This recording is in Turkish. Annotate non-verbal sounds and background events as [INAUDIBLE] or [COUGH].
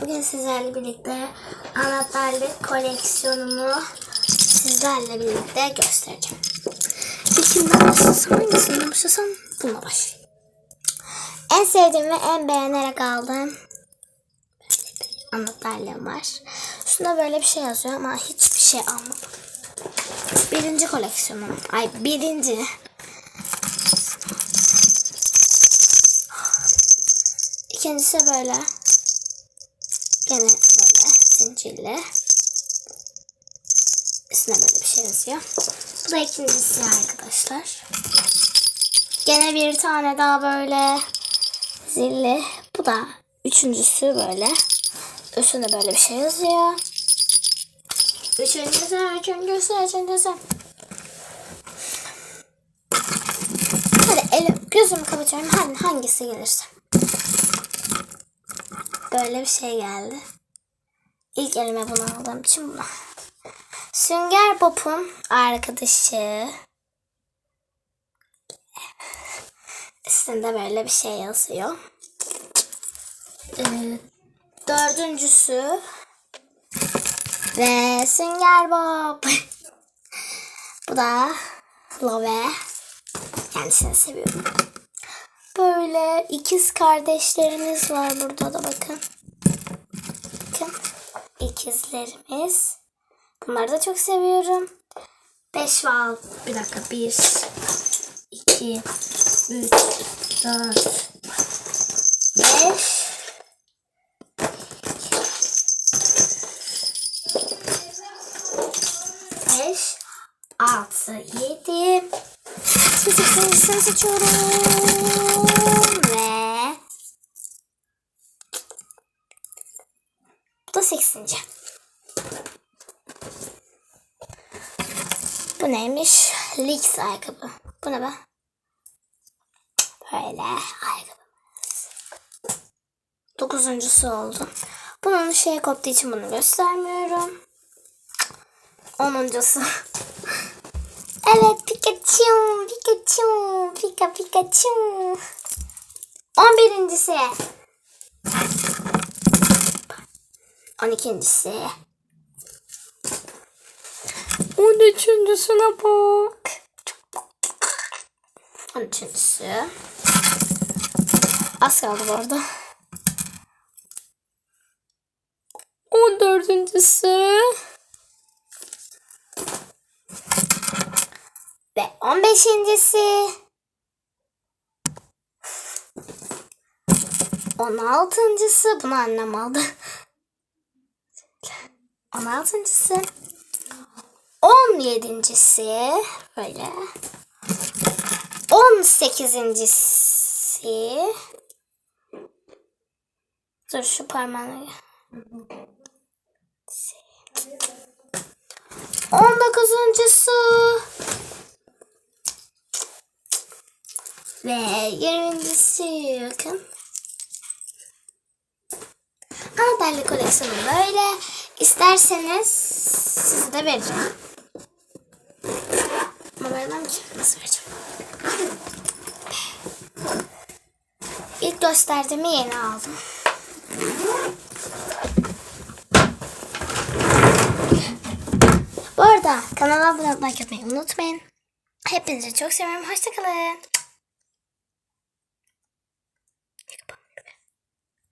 Bugün sizlerle birlikte anahtarlık koleksiyonumu sizlerle birlikte göstereceğim. İçinden başlasam hangisinden başlasam bununla başlayayım. En sevdiğim ve en beğenerek aldığım anahtarlığım var. Üstünde böyle bir şey yazıyor ama hiçbir şey almadım. Birinci koleksiyonum. Ay birinci. İkincisi böyle. Gene böyle zincirli. Üstüne böyle bir şey yazıyor. Bu da ikincisi arkadaşlar. Gene bir tane daha böyle zilli. Bu da üçüncüsü böyle. Üstünde böyle bir şey yazıyor. Üçüncüsü, üçüncüsü, üçüncüsü. Hadi elim, gözümü kapatıyorum. Hadi hangisi gelirse. Böyle bir şey geldi. İlk elime bunu aldığım için bunu. Sünger Bob'un arkadaşı. Üstünde böyle bir şey yazıyor. Ee, dördüncüsü ve Sünger Bob. Bu da Love. Kendisini seviyorum. Böyle ikiz kardeşlerimiz var burada da bakın. Bakın. ikizlerimiz. Bunları da çok seviyorum. 5 ve 6. Bir dakika. 1, 2, 3, 4, 5. Beş, altı, yedi. Bu seçeneğini seçiyorum. Ve bu da sekizinci. Bu neymiş? Leaks ayakkabı. Bu ne be? Böyle ayakkabı. Dokuzuncusu oldu. Bunun şey koptuğu için bunu göstermiyorum. Onuncusu. [LAUGHS] Evet Pikachu, Pikachu, Pika Pikachu. On birincisi. On ikincisi. On üçüncüsüne bak. On üçüncüsü. Az kaldı bu arada. On 15.si 16.sı bunu annem aldı. 16.sı 17.si böyle. 18.si Dur şu parmağını 19.sı Ve yirmincisi bakın. Anahtarlı koleksiyonum böyle. İsterseniz size de vereceğim. Ama vermem ki. Nasıl vereceğim? İlk gösterdiğimi yeni aldım. Bu arada kanala abone olmayı unutmayın. Hepinizi çok seviyorum. Hoşçakalın.